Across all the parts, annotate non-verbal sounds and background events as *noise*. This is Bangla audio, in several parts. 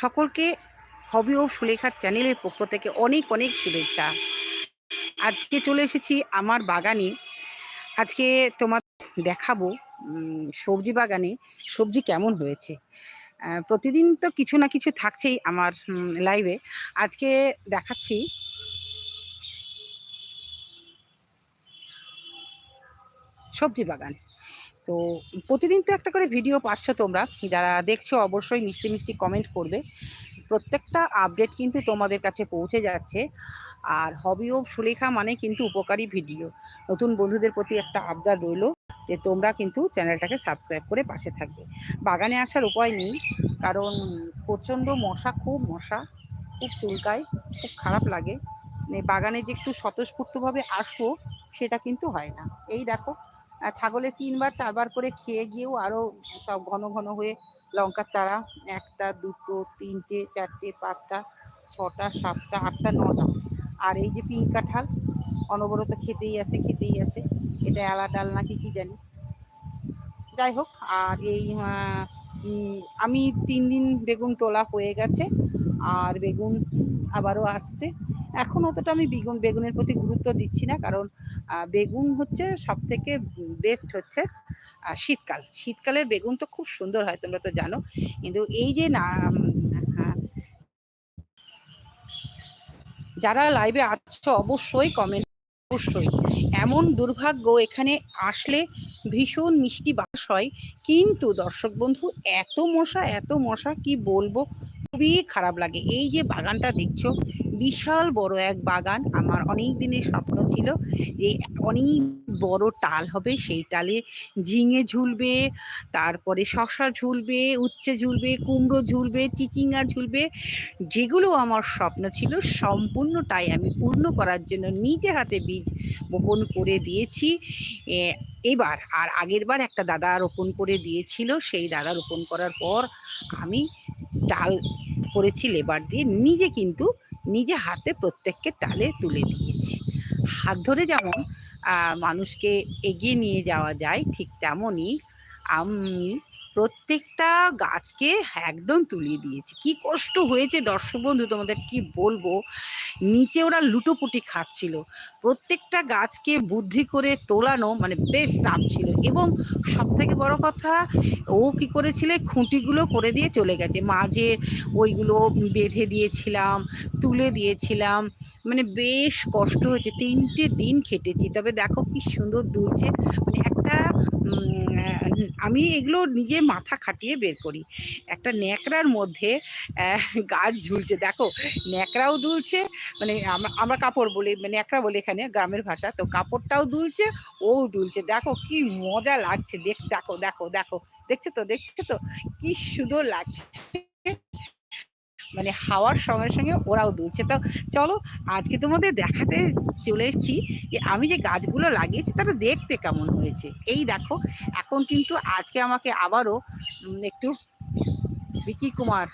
সকলকে হবি ও সুলেখার চ্যানেলের পক্ষ থেকে অনেক অনেক শুভেচ্ছা। আজকে চলে এসেছি আমার বাগানে। আজকে তোমার দেখাবো সবজি বাগানে সবজি কেমন হয়েছে। প্রতিদিন তো কিছু না কিছু থাকছেই আমার লাইভে আজকে দেখাচ্ছি। সবজি বাগান। তো প্রতিদিন তো একটা করে ভিডিও পাচ্ছ তোমরা। যারা দেখছ, অবশ্যই মিষ্টি মিষ্টি কমেন্ট করবে। প্রত্যেকটা আপডেট কিন্তু তোমাদের কাছে পৌঁছে যাচ্ছে। আর হবি ও সুলেখা মানে কিন্তু উপকারী ভিডিও নতুন বন্ধুদের প্রতি একটা আবদার রইল যে তোমরা কিন্তু চ্যানেলটাকে সাবস্ক্রাইব করে পাশে থাকবে। বাগানে আসার উপায় নেই, কারণ প্রচণ্ড মশা, খুব মশা, খুব চুলকায়, খুব খারাপ লাগে। মানে বাগানে যে একটু স্বতঃস্ফূর্তভাবে আসব, সেটা কিন্তু হয় না। এই দেখো ছাগলে তিনবার, চারবার করে খেয়ে গিয়েও আরও সব ঘন ঘন হয়ে লঙ্কার চারা, একটা, দুটো, তিনটে, চারটে, পাঁচটা, ছটা, সাতটা, আটটা, নটা। আর এই যে পিঙ্ক কাঁঠাল, অনবরত খেতেই আছে খেতেই আছে। এটা এলা ডাল নাকি কি জানি। যাই হোক, আর এই আমি তিন দিন বেগুন তোলা হয়ে গেছে, আর বেগুন আবারও আসছে। এখন অতটা আমি বেগুন, বেগুনের প্রতি গুরুত্ব দিচ্ছি না, কারণ বেগুন হচ্ছে সব থেকে বেস্ট হচ্ছে শীতকাল। শীতকালের বেগুন তো খুব সুন্দর হয়, তোমরা তো জানো। কিন্তু এই যে না যারা লাইভে আছো, অবশ্যই কমেন্ট অবশ্যই। এমন দুর্ভাগ্য এখানে আসলে ভীষণ মিষ্টি বাস হয়। কিন্তু দর্শক বন্ধু, এত মশা এত মশা, কি বলব? খুবই খারাপ লাগে। এই যে বাগানটা দেখছ বিশাল বড় এক বাগান। আমার অনেক দিনের স্বপ্ন ছিল যে অনেক বড় টাল হবে, সেই টালে ঝিঙে ঝুলবে, তারপরে শশা ঝুলবে, উচ্ছে ঝুলবে, কুমড়ো ঝুলবে, চিচিঙ্গা ঝুলবে। যেগুলো আমার স্বপ্ন ছিল, সম্পূর্ণটাই আমি পূর্ণ করার জন্য নিজে হাতে বীজ বপন করে দিয়েছি। এবার আর আগের বার একটা দাদা রোপণ করে দিয়েছিল, সেই দাদা রোপণ করার পর আমি ডাল করেছি লেবার দিয়ে। নিজে কিন্তু নিজে হাতে প্রত্যেককে টালে তুলে দিয়েছি। হাত ধরে যেমন মানুষকে এগিয়ে নিয়ে যাওয়া যায় ঠিক তেমনই আমি প্রত্যেকটা গাছকে একদম তুলিয়ে দিয়েছি। কি কষ্ট হয়েছে দর্শক বন্ধু, তোমাদের কি বলব? নিচে ওরা লুটোপুটি খাচ্ছিল। প্রত্যেকটা গাছকে বুদ্ধি করে তোলানো মানে বেশ টাফ ছিল এবং সব থেকে বড় কথা, ও কি করেছিলে? খুঁটিগুলো করে দিয়ে চলে গেছে। মাঝে ওইগুলো বেঁধে দিয়েছিলাম, তুলে দিয়েছিলাম। মানে বেশ কষ্ট হয়েছে। তিনটে দিন খেটেছি। তবে দেখো কি সুন্দর দুলছে। মানে একটা আমি এগুলো নিজে মাথা খাটিয়ে বের করি। একটা ন্যাকড়ার মধ্যে গাছ ঝুলছে। দেখো, ন্যাকড়াও দুলছে মানে আমরা আমরা কাপড় বলি, ন্যাকড়া বলি এখানে গ্রামের ভাষা, তো কাপড়টাও দুলছে ও দুলছে। দেখো, কি মজা লাগছে। দেখ, দেখো দেখো দেখো। দেখছ তো দেখছ তো? কি সুন্দর লাগছে। মানে হাওয়ার সঙ্গে সঙ্গে ওরাও দুলছে। তো চলো আজকে তোমাদের দেখাতে চলে এসেছি যে আমি যে গাছগুলো লাগিয়েছি তারা দেখতে কেমন হয়েছে। এই দেখো এখন কিন্তু আজকে আমাকে আবারও একটু বিকি কুমার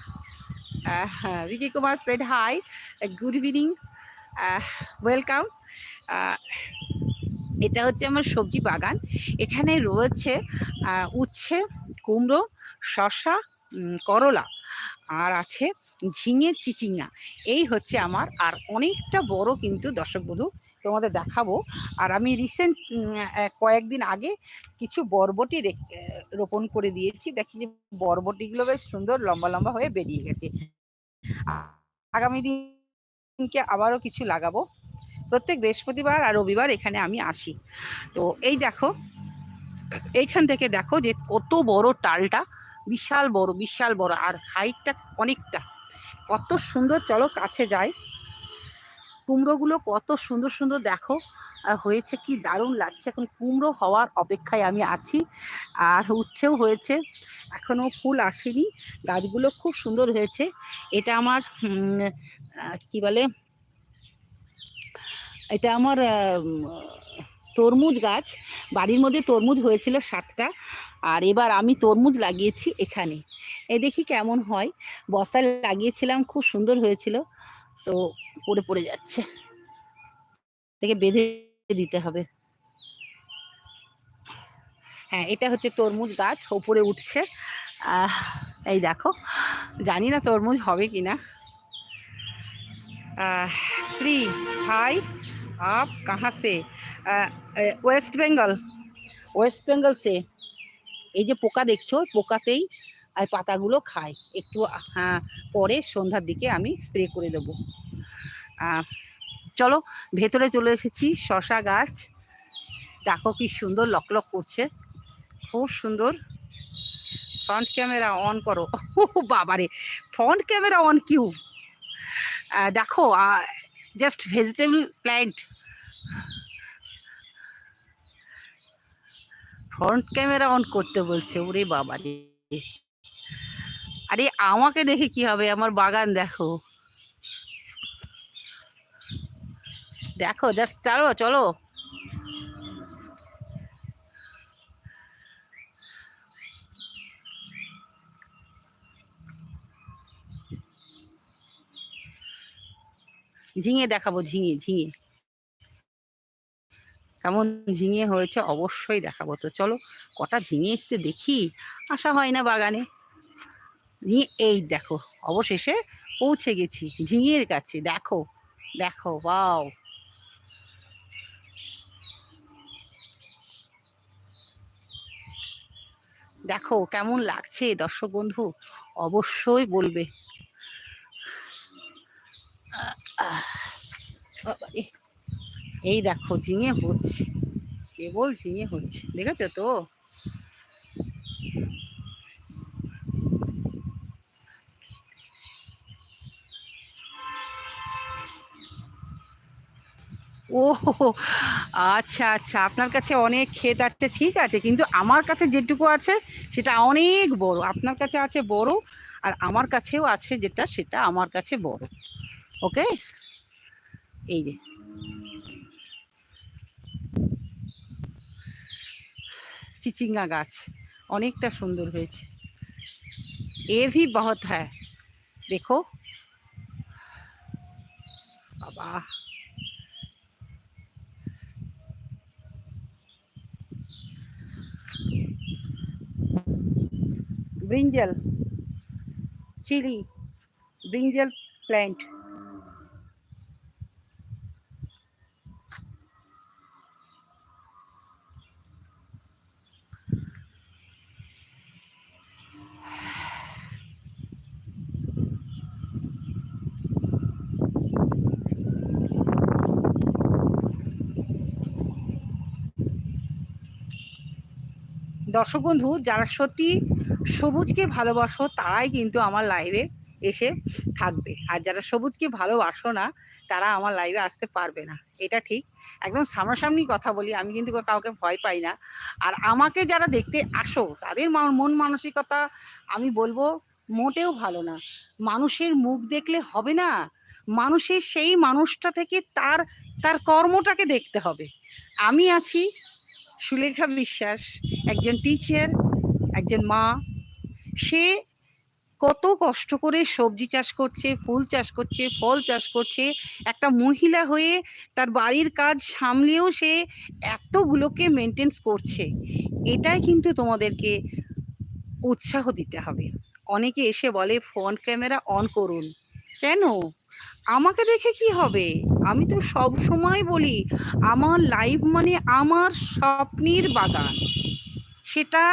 হ্যাঁ, Vicky Kumar said hi good evening welcome এটা হচ্ছে আমার সবজি বাগান। এখানে রয়েছে উচ্ছে কুমড়ো উম, করলা। আর আছে ঝিঙে চিচিঙ্গা। এই হচ্ছে আমার, আর অনেকটা বড় কিন্তু দর্শক বধূ তোমাদের দেখাবো। আর আমি রিসেন্ট কয়েকদিন আগে কিছু বরবটি রোপণ করে দিয়েছি। দেখি যে বরবটিগুলো বেশ সুন্দর লম্বা লম্বা হয়ে বেরিয়ে গেছে। আগামী দিনকে আবারও কিছু লাগাবো। প্রত্যেক বৃহস্পতিবার আর রবিবার এখানে আমি আসি। তো এই দেখো, এইখান থেকে দেখো যে কত বড় টালটা। বিশাল বড় বিশাল বড়, আর হাইটটা অনেকটা। কত সুন্দর, চলো কাছে যাই। কুমড়োগুলো কত সুন্দর সুন্দর দেখো। হয়েছে কি দারুণ লাগছে। এখন কুমড়ো হওয়ার অপেক্ষায় আমি আছি। আর উচ্ছেও হয়েছে। এখনও ফুল আসেনি। গাছগুলো খুব সুন্দর হয়েছে। এটা আমার কি বলে? এটা আমার তরমুজ গাছ, বাড়ির মধ্যে তরমুজ হয়েছিল সাতটা, আর এবার আমি তরমুজ লাগিয়েছি এখানে। এ দেখি কেমন হয়। বস্তায় লাগিয়েছিলাম, খুব সুন্দর হয়েছিল। তো পড়ে পড়ে যাচ্ছে। থেকে বেঁধে দিতে হবে। হ্যাঁ এটা হচ্ছে তরমুজ গাছ, ওপরে উঠছে। এই দেখো, জানি না তরমুজ হবে কি না শ্রী হাই आप कहाँ से ওয়েস্ট বেঙ্গল ওয়েস্ট বেঙ্গল সে এই যে পোকা দেখছো পোকাতেই আর পাতাগুলো খায় একটু হ্যাঁ পরে সন্ধ্যার দিকে আমি স্প্রে করে দেবো আহ, চলো ভেতরে চলে এসেছি শশা গাছ দেখো কি সুন্দর লকলক করছে খুব সুন্দর ফ্রন্ট ক্যামেরা অন করো *laughs* ও বাবারে ফ্রন্ট ক্যামেরা অন কিউ আহ, দেখো just vegetable plant front camera on করতে বলছে, ওরে বাবা রে। আরে আমাকে দেখে কি হবে? আমার বাগান দেখো। দেখো জাস্ট চলো চলো। ঝিঙে দেখাবো, ঝিঙে ঝিঙে। কেমন ঝিঙে হয়েছে অবশ্যই দেখাবো। তো চলো, কটা ঝিঙে এসছে দেখি। আসা হয় না বাগানে। ঝিঙে, এই দেখো, অবশেষে পৌঁছে গেছি ঝিঙের কাছে। দেখো দেখো বাও দেখো, কেমন লাগছে দর্শক বন্ধু? অবশ্যই বলবে। এই দেখো, ঝিঙে হচ্ছে। কেবল ঝিঙে হচ্ছে। দেখেছ তো? ও আচ্ছা আচ্ছা আপনার কাছে অনেক ক্ষেত আছে, ঠিক আছে, কিন্তু আমার কাছে যেটুকু আছে, সেটা অনেক বড়। আপনার কাছে আছে বড়, আর আমার কাছেও আছে যেটা, সেটা আমার কাছে বড়। ওকে এই যে চিচিঙ্গা গাছ অনেকটা সুন্দর হয়েছে এ ভি বহুত হ্যাঁ দেখো বাবা ব্রিঞ্জল চিলি ব্রিঞ্জল প্ল্যান্ট দর্শক বন্ধু, যারা সত্যি সবুজকে ভালোবাসো, তারাই কিন্তু আমার লাইভে এসে থাকবে। আর যারা সবুজকে ভালোবাসো না, তারা আমার লাইভে আসতে পারবে না। এটা ঠিক। একদম সামনাসামনি কথা বলি, আমি কিন্তু কাউকে ভয় পাই না। আর আমাকে যারা দেখতে আসো, তাদের মন মানসিকতা আমি বলব, মোটেও ভালো না। মানুষের মুখ দেখলে হবে না। মানুষের সেই মানুষটা থেকে তার তার কর্মটাকে দেখতে হবে। আমি আছি সুলেখা বিশ্বাস, একজন টিচার একজন মা। সে কত কষ্ট করে সবজি চাষ করছে, ফুল চাষ করছে, ফল চাষ করছে। একটা মহিলা হয়ে তার বাড়ির কাজ সামলেও সে এতগুলোকে মেনটেন্স করছে। এটাই কিন্তু তোমাদেরকে উৎসাহ দিতে হবে। অনেকে এসে বলে ফোন ক্যামেরা অন করুন। কেন? আমাকে দেখে কি হবে? আমি তো সব সময় বলি, আমার লাইফ মানে আমার স্বপ্নের বাগান। সেটা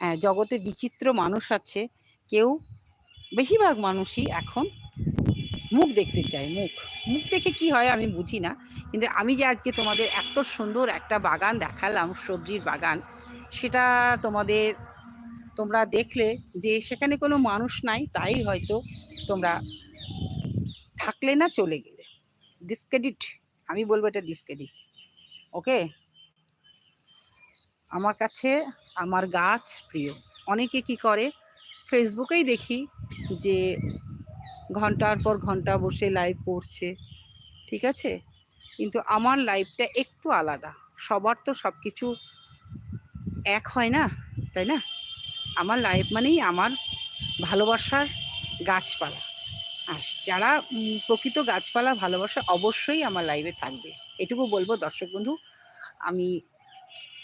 হ্যাঁ জগতে বিচিত্র মানুষ আছে। কেউ বেশিরভাগ মানুষই এখন মুখ দেখতে চায়, মুখ। মুখ দেখে কি হয় আমি বুঝি না, কিন্তু আমি যে আজকে তোমাদের এত সুন্দর একটা বাগান দেখালাম, সবজির বাগান, সেটা তোমাদের তোমরা দেখলে যে সেখানে কোনো মানুষ নাই, তাই হয়তো তোমরা থাকলে না চলে গেলে। ডিসক্রেডিট আমি বলব এটা ডিসক্রেডিট ওকে আমার কাছে, আমার গাছ প্রিয়। অনেকে কি করে? ফেসবুকেই দেখি যে ঘণ্টার পর ঘণ্টা বসে লাইভ করছে ঠিক আছে? কিন্তু আমার লাইফটা একটু আলাদা। সবার তো সব কিছু এক হয় না, তাই না? আমার লাইফ মানেই আমার ভালোবাসার গাছপালা। আর যারা প্রকৃত গাছপালা ভালোবাসা অবশ্যই আমার লাইভে থাকবে। এটুকু বলব দর্শক বন্ধু, আমি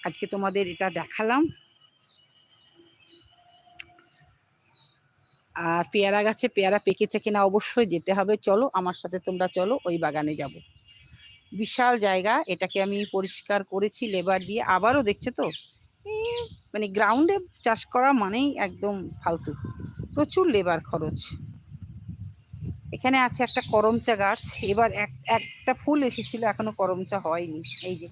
আজকে তোমাদের এটা দেখালাম। আর পেয়ারা গাছে পেয়ারা পেকেছে কিনা অবশ্যই যেতে হবে। চলো, আমার সাথে তোমরা চলো, ওই বাগানে যাব। বিশাল জায়গা, এটাকে আমি পরিষ্কার করেছি, লেবার দিয়ে। আবারও দেখছ তো? মানে গ্রাউন্ডে চাষ করা মানেই একদম ফালতু। প্রচুর লেবার খরচ। এখানে আছে একটা করমচা গাছ। এবার এক, একটা ফুল এসেছিল, এখনও করমচা হয়নি। এই যে,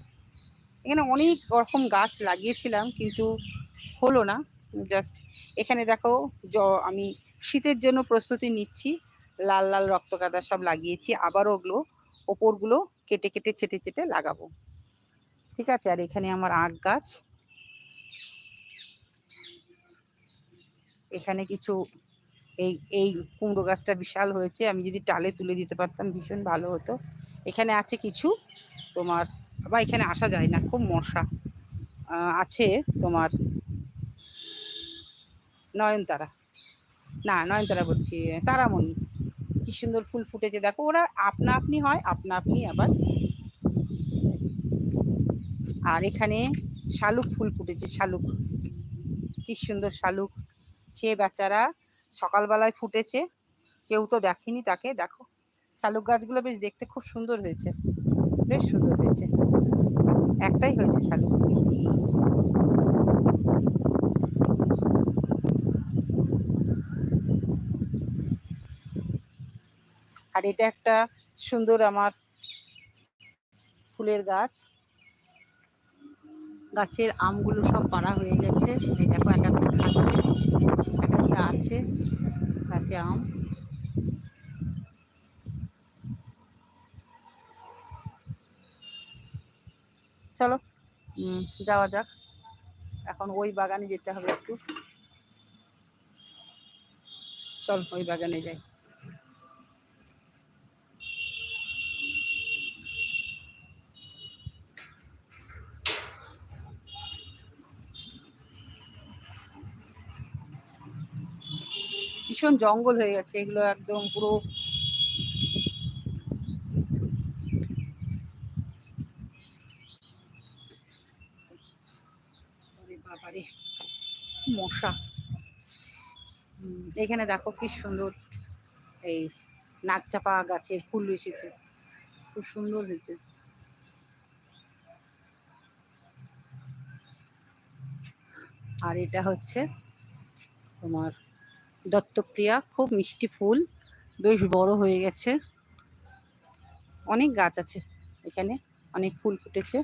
এখানে অনেক রকম গাছ লাগিয়েছিলাম, কিন্তু হলো না। জাস্ট এখানে দেখো, জ, আমি শীতের জন্য প্রস্তুতি নিচ্ছি। লাল লাল রক্তগাদা সব লাগিয়েছি। আবার ওগুলো, ওপরগুলো কেটে কেটে, ছেটে ছেটে লাগাবো। ঠিক আছে? আর এখানে আমার আখ গাছ। এখানে কিছু এই এই কুমড়ো গাছটা বিশাল হয়েছে, আমি যদি টালে তুলে দিতে পারতাম ভীষণ ভালো হতো। এখানে আছে কিছু তোমার, বা এখানে আসা যায় না, খুব মশা। আছে তোমার নয়নতারা। না, নয়নতারা বলছি, তারামণি। কি সুন্দর ফুল ফুটেছে, দেখো, ওরা আপনা আপনি হয় আপনা আপনি আবার। আর এখানে শালুক ফুল ফুটেছে, শালুক। কি সুন্দর শালুক। সে বেচারা সকালবেলায় ফুটেছে, কেউ তো দেখেনি তাকে, দেখো। শালুক গাছগুলো বেশ দেখতে খুব সুন্দর হয়েছে, বেশ সুন্দর হয়েছে। একটাই হয়েছে শালুক। আর এটা একটা সুন্দর আমার ফুলের গাছ। গাছের আমগুলো সব পাড়া হয়ে গেছে। দেখো একটা খাচ্ছে। একটা আছে গাছে আম। চলো যাওয়া যাক। এখন ওই বাগানে যেতে হবে একটু। চল, ওই বাগানে যাই। ভীষণ জঙ্গল হয়ে গেছে, এগুলো একদম পুরো মশা। এখানে দেখো কি সুন্দর, এই নাকচাপা গাছের ফুল এসেছে, খুব সুন্দর হয়েছে। আর এটা হচ্ছে তোমার দত্তপ্রিয়া, খুব মিষ্টি ফুল, বেশ বড় হয়ে গেছে। অনেক গাছ আছে এখানে, অনেক ফুল ফুটেছে।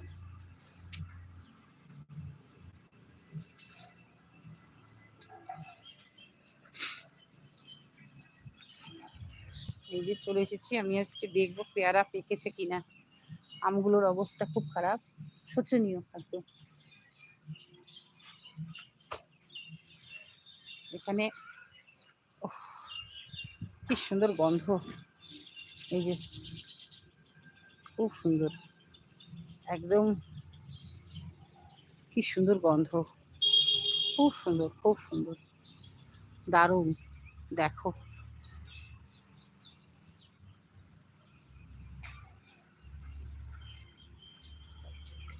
এই যে চলে এসেছি, আমি আজকে দেখব পেয়ারা পেকেছে কিনা। আমগুলোর অবস্থা খুব খারাপ, শোচনীয় একদম এখানে কি সুন্দর গন্ধ। এই যে, খুব সুন্দর। একদম কি সুন্দর গন্ধ। খুব সুন্দর খুব সুন্দর। দারুণ, দেখো।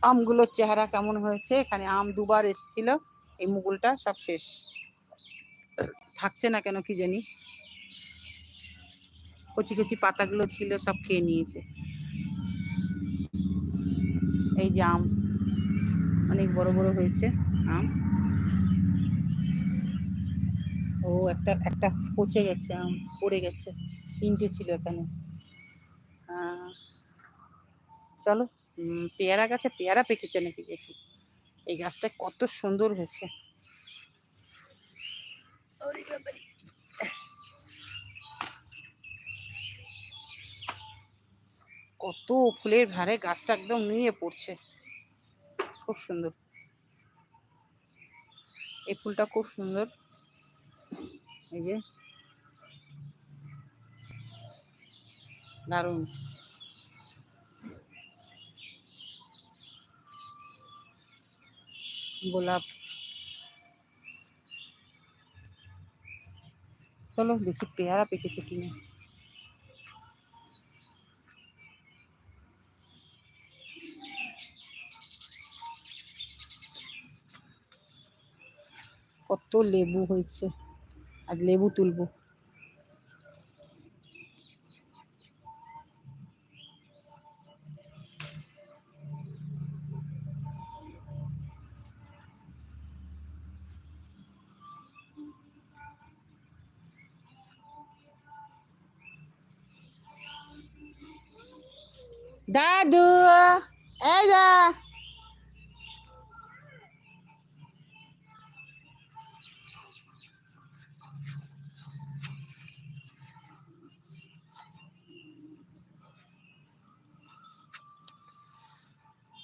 আমগুলোর চেহারা কেমন হয়েছে? এখানে আম দুবার এসেছিল। এই মুকুলটা সব শেষ। থাকছে না কেন কি জানি? কচি কচি পাতাগুলো ছিল, সব খেয়ে নিয়েছে। এই যে আম, অনেক বড় বড় হয়েছে আম। ও একটা একটা পচে গেছে আম, পড়ে গেছে, তিনটে ছিল এখানে। চলো পেয়ারা গাছে পেয়ারা পেকেছে নাকি দেখি। এই গাছটা কত সুন্দর হয়েছে ওরে বাবারে। কত ফুলের ভারে গাছটা একদম নুয়ে পড়ছে। খুব সুন্দর। এই ফুলটা খুব সুন্দর। এই যে। দারুণ। গোলাপ। চলো দেখি পেয়ারা পেকেছে কিনা। কত লেবু হয়েছে আর লেবু তুলবো দাদু এই দা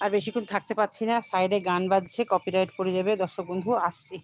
আর বেশিক্ষণ থাকতে পারছি না। সাইডে গান বাজছে কপিরাইট পড়ে যাবে। দর্শক বন্ধু আসছি।